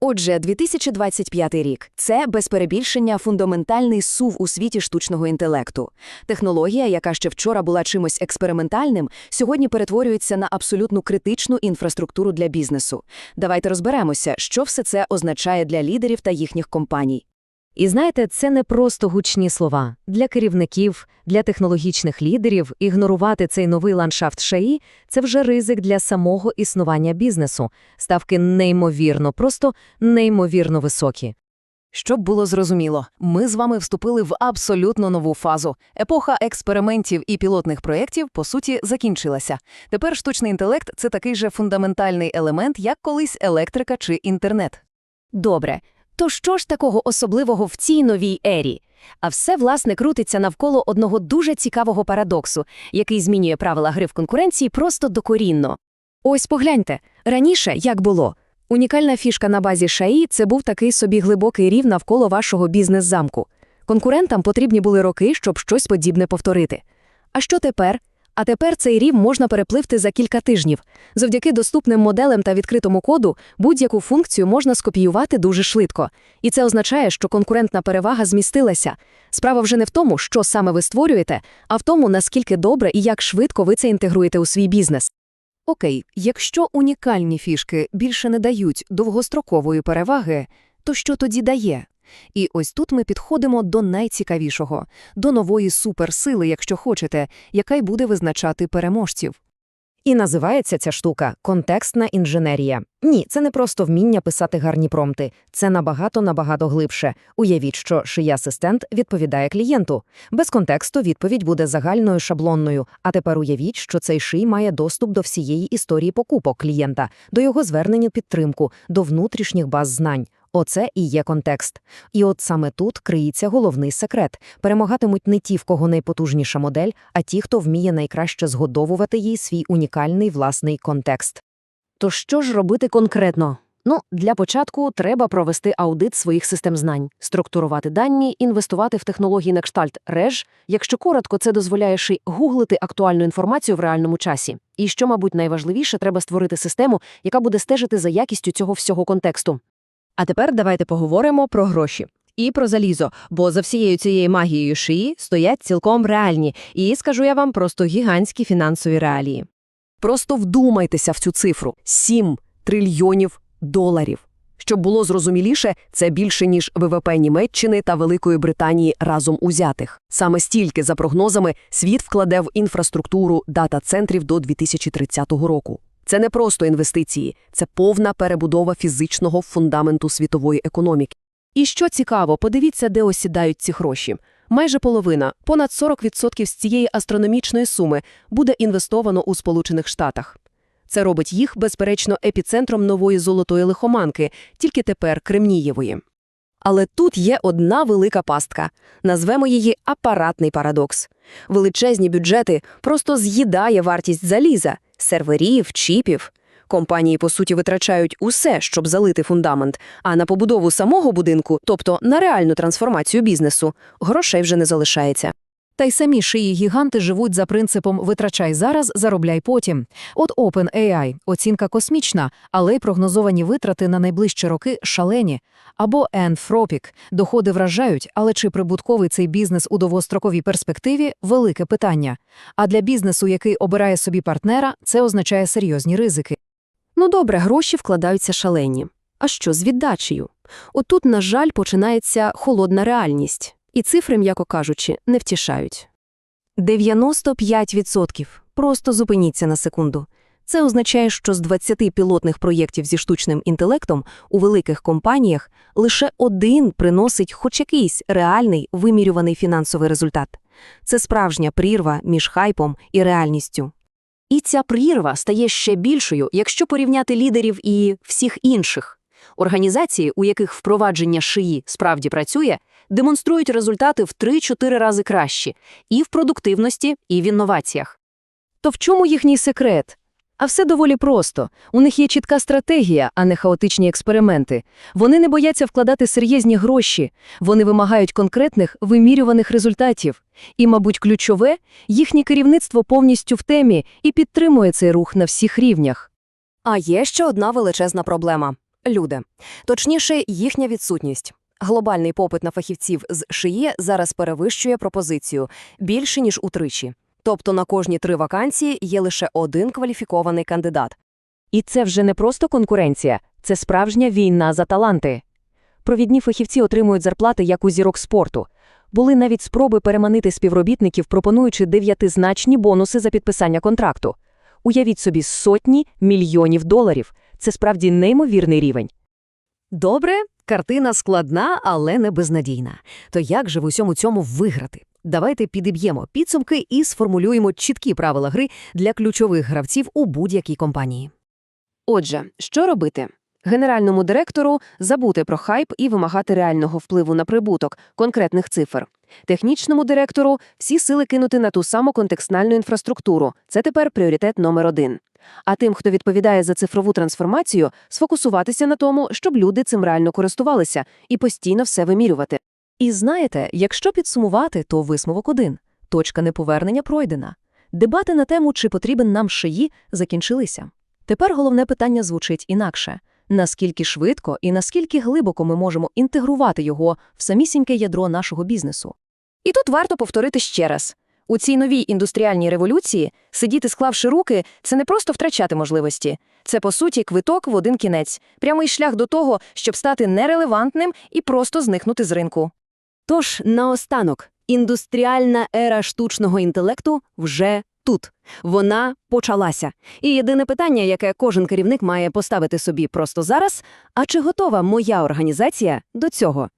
Отже, 2025 рік це без перебільшення фундаментальний сув у світі штучного інтелекту. Технологія, яка ще вчора була чимось експериментальним, сьогодні перетворюється на абсолютно критичну інфраструктуру для бізнесу. Давайте розберемося, що все це означає для лідерів та їхніх компаній. І знаєте, це не просто гучні слова. Для керівників, для технологічних лідерів ігнорувати цей новий ландшафт ШАІ – це вже ризик для самого існування бізнесу. Ставки неймовірно, просто неймовірно високі. Щоб було зрозуміло, ми з вами вступили в абсолютно нову фазу. Епоха експериментів і пілотних проєктів, по суті, закінчилася. Тепер штучний інтелект – це такий же фундаментальний елемент, як колись електрика чи інтернет. Добре, то що ж такого особливого в цій новій ері? А все, власне, крутиться навколо одного дуже цікавого парадоксу, який змінює правила гри в конкуренції просто докорінно. Ось погляньте, раніше як було? Унікальна фішка на базі ШАІ – це був такий собі глибокий рів навколо вашого бізнес-замку. Конкурентам потрібні були роки, щоб щось подібне повторити. А що тепер? А тепер цей рів можна перепливти за кілька тижнів. Завдяки доступним моделям та відкритому коду будь-яку функцію можна скопіювати дуже швидко. І це означає, що конкурентна перевага змістилася. Справа вже не в тому, що саме ви створюєте, а в тому, наскільки добре і як швидко ви це інтегруєте у свій бізнес. Окей, якщо унікальні фішки більше не дають довгострокової переваги, то що тоді дає? І ось тут ми підходимо до найцікавішого, до нової суперсили, якщо хочете, яка й буде визначати переможців. І називається ця штука контекстна інженерія. Ні, це не просто вміння писати гарні промти. Це набагато-набагато глибше. Уявіть, що шиї асистент відповідає клієнту. Без контексту відповідь буде загальною шаблонною. А тепер уявіть, що цей ший має доступ до всієї історії покупок клієнта, до його звернення підтримку, до внутрішніх баз знань. Оце і є контекст. І от саме тут криється головний секрет. Перемагатимуть не ті, в кого найпотужніша модель, а ті, хто вміє найкраще згодовувати їй свій унікальний власний контекст. То що ж робити конкретно? Ну, для початку треба провести аудит своїх систем знань, структурувати дані, інвестувати в технології на кштальт реж. Якщо коротко, це дозволяє й гуглити актуальну інформацію в реальному часі. І що, мабуть, найважливіше, треба створити систему, яка буде стежити за якістю цього всього контексту. А тепер давайте поговоримо про гроші. І про залізо, бо за всією цією магією шиї стоять цілком реальні, і, скажу я вам, просто гігантські фінансові реалії. Просто вдумайтеся в цю цифру – 7 трильйонів доларів. Щоб було зрозуміліше, це більше, ніж ВВП Німеччини та Великої Британії разом узятих. Саме стільки, за прогнозами, світ вкладе в інфраструктуру дата-центрів до 2030 року. Це не просто інвестиції, це повна перебудова фізичного фундаменту світової економіки. І що цікаво, подивіться, де осідають ці гроші. Майже половина, понад 40% з цієї астрономічної суми буде інвестовано у Сполучених Штатах. Це робить їх, безперечно, епіцентром нової золотої лихоманки, тільки тепер Кремнієвої. Але тут є одна велика пастка. Назвемо її апаратний парадокс. Величезні бюджети просто з'їдає вартість заліза, серверів, чіпів. Компанії, по суті, витрачають усе, щоб залити фундамент, а на побудову самого будинку, тобто на реальну трансформацію бізнесу, грошей вже не залишається. Та й самі шиї гіганти живуть за принципом «витрачай зараз, заробляй потім». От OpenAI – оцінка космічна, але й прогнозовані витрати на найближчі роки шалені. Або Anthropic – доходи вражають, але чи прибутковий цей бізнес у довгостроковій перспективі – велике питання. А для бізнесу, який обирає собі партнера, це означає серйозні ризики. Ну добре, гроші вкладаються шалені. А що з віддачею? Отут, на жаль, починається холодна реальність. І цифри, м'яко кажучи, не втішають. 95%. Просто зупиніться на секунду. Це означає, що з 20 пілотних проєктів зі штучним інтелектом у великих компаніях лише один приносить хоч якийсь реальний вимірюваний фінансовий результат. Це справжня прірва між хайпом і реальністю. І ця прірва стає ще більшою, якщо порівняти лідерів і всіх інших. Організації, у яких впровадження шиї справді працює, демонструють результати в 3-4 рази кращі і в продуктивності, і в інноваціях. То в чому їхній секрет? А все доволі просто. У них є чітка стратегія, а не хаотичні експерименти. Вони не бояться вкладати серйозні гроші, вони вимагають конкретних, вимірюваних результатів. І, мабуть, ключове їхнє керівництво повністю в темі і підтримує цей рух на всіх рівнях. А є ще одна величезна проблема. Люди. Точніше, їхня відсутність. Глобальний попит на фахівців з шиї зараз перевищує пропозицію більше, ніж утричі. Тобто на кожні три вакансії є лише один кваліфікований кандидат. І це вже не просто конкуренція, це справжня війна за таланти. Провідні фахівці отримують зарплати як у зірок спорту. Були навіть спроби переманити співробітників, пропонуючи дев'ятизначні бонуси за підписання контракту. Уявіть собі сотні мільйонів доларів. Це справді неймовірний рівень. Добре, картина складна, але не безнадійна. То як же в усьому цьому виграти? Давайте підіб'ємо підсумки і сформулюємо чіткі правила гри для ключових гравців у будь-якій компанії. Отже, що робити? Генеральному директору забути про хайп і вимагати реального впливу на прибуток, конкретних цифр. Технічному директору всі сили кинути на ту саму контекстнальну інфраструктуру. Це тепер пріоритет номер один. А тим, хто відповідає за цифрову трансформацію, сфокусуватися на тому, щоб люди цим реально користувалися і постійно все вимірювати. І знаєте, якщо підсумувати, то висновок один – точка неповернення пройдена. Дебати на тему, чи потрібен нам шиї, закінчилися. Тепер головне питання звучить інакше. Наскільки швидко і наскільки глибоко ми можемо інтегрувати його в самісіньке ядро нашого бізнесу? І тут варто повторити ще раз. У цій новій індустріальній революції сидіти склавши руки – це не просто втрачати можливості. Це, по суті, квиток в один кінець, прямий шлях до того, щоб стати нерелевантним і просто зникнути з ринку. Тож, наостанок, індустріальна ера штучного інтелекту вже тут. Вона почалася. І єдине питання, яке кожен керівник має поставити собі просто зараз – а чи готова моя організація до цього?